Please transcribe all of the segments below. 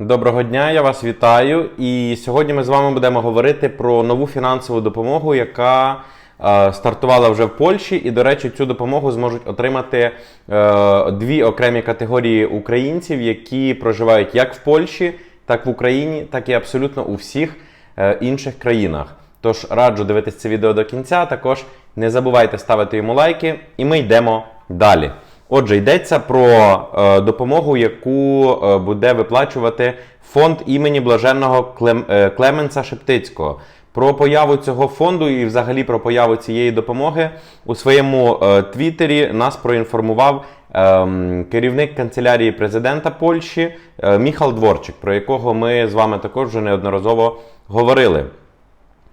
Доброго дня, я вас вітаю. І сьогодні ми з вами будемо говорити про нову фінансову допомогу, яка е, стартувала вже в Польщі. І, до речі, цю допомогу зможуть отримати е, дві окремі категорії українців, які проживають як в Польщі, так в Україні, так і абсолютно у всіх е, інших країнах. Тож раджу дивитися це відео до кінця. Також не забувайте ставити йому лайки, і ми йдемо далі. Отже, йдеться про е, допомогу, яку е, буде виплачувати фонд імені блаженного Клем, е, Клеменса Шептицького. Про появу цього фонду і взагалі про появу цієї допомоги у своєму е, твіттері нас проінформував ем, керівник канцелярії президента Польщі е, Міхал Дворчик, про якого ми з вами також вже неодноразово говорили.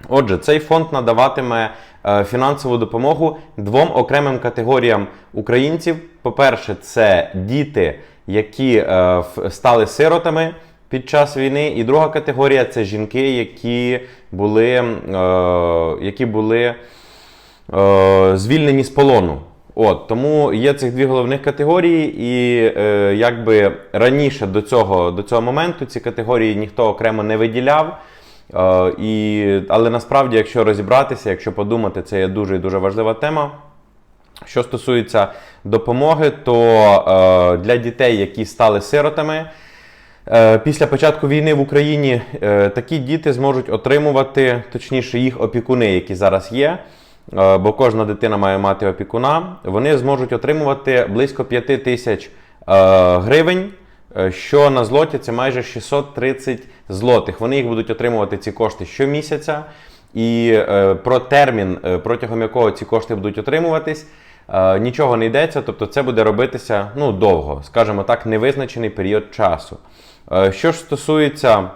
Отже, цей фонд надаватиме е, фінансову допомогу двом окремим категоріям українців. По-перше, це діти, які е, стали сиротами під час війни. І друга категорія це жінки, які були, е, які були звільнені з полону. От тому є цих дві головних категорії, і якби раніше до цього, до цього моменту ці категорії ніхто окремо не виділяв. Е, і, але насправді, якщо розібратися, якщо подумати, це є дуже і дуже важлива тема. Що стосується допомоги, то е, для дітей, які стали сиротами, е, після початку війни в Україні е, такі діти зможуть отримувати, точніше, їх опікуни, які зараз є. е, Бо кожна дитина має мати опікуна. Вони зможуть отримувати близько 5 тисяч е, гривень, що на злоті це майже 630 злотих. Вони їх будуть отримувати ці кошти щомісяця. І е, про термін, е, протягом якого ці кошти будуть отримуватись, е, нічого не йдеться. Тобто це буде робитися ну, довго, скажімо так, невизначений період часу. Е, що ж стосується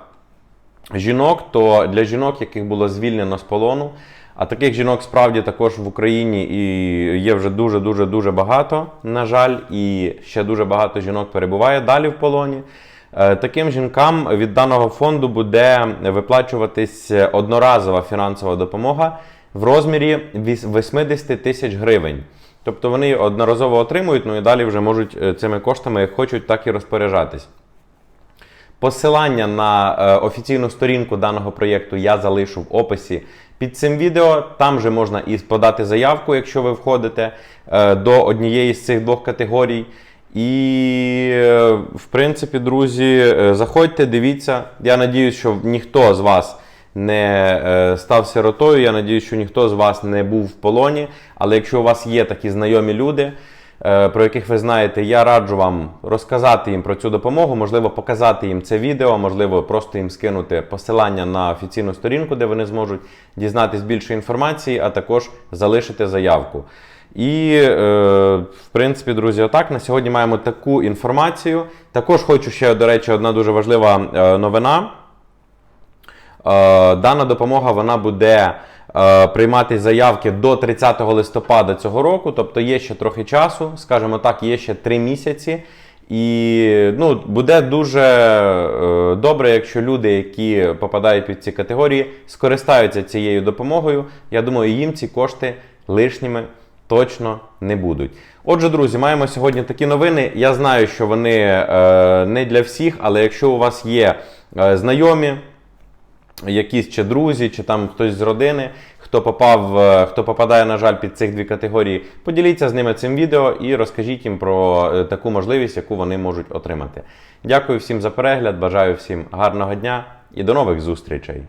жінок, то для жінок, яких було звільнено з полону, а таких жінок справді також в Україні і є вже дуже дуже дуже багато, на жаль, і ще дуже багато жінок перебуває далі в полоні. Е, Таким жінкам від даного фонду буде виплачуватись одноразова фінансова допомога в розмірі 80 тисяч гривень. Тобто вони одноразово отримують, ну і далі вже можуть е, цими коштами як хочуть, так і розпоряджатись. Посилання на е, офіційну сторінку даного проєкту я залишу в описі під цим відео. Там же можна і подати заявку, якщо ви входите е, до однієї з цих двох категорій. І, е, в принципі, друзі, заходьте, дивіться. Я надіюсь, що ніхто з вас не став сиротою. Я надіюсь, що ніхто з вас не був в полоні. Але якщо у вас є такі знайомі люди, про яких ви знаєте, я раджу вам розказати їм про цю допомогу, можливо, показати їм це відео, можливо, просто їм скинути посилання на офіційну сторінку, де вони зможуть дізнатись більше інформації, а також залишити заявку. І, е, в принципі, друзі, отак на сьогодні маємо таку інформацію. Також хочу ще, до речі, одна дуже важлива е, новина. Е, Дана допомога вона буде е, приймати заявки до 30 листопада цього року, тобто є ще трохи часу, скажімо так, є ще 3 місяці. І ну, буде дуже е, добре, якщо люди, які попадають під ці категорії, скористаються цією допомогою. Я думаю, їм ці кошти лишніми точно не будуть. Отже, друзі, маємо сьогодні такі новини. Я знаю, що вони е, не для всіх, але якщо у вас є е, знайомі, якісь чи друзі, чи там хтось з родини, хто попав, е, хто попадає, на жаль, під цих дві категорії, поділіться з ними цим відео і розкажіть їм про е, таку можливість, яку вони можуть отримати. Дякую всім за перегляд, бажаю всім гарного дня і до нових зустрічей!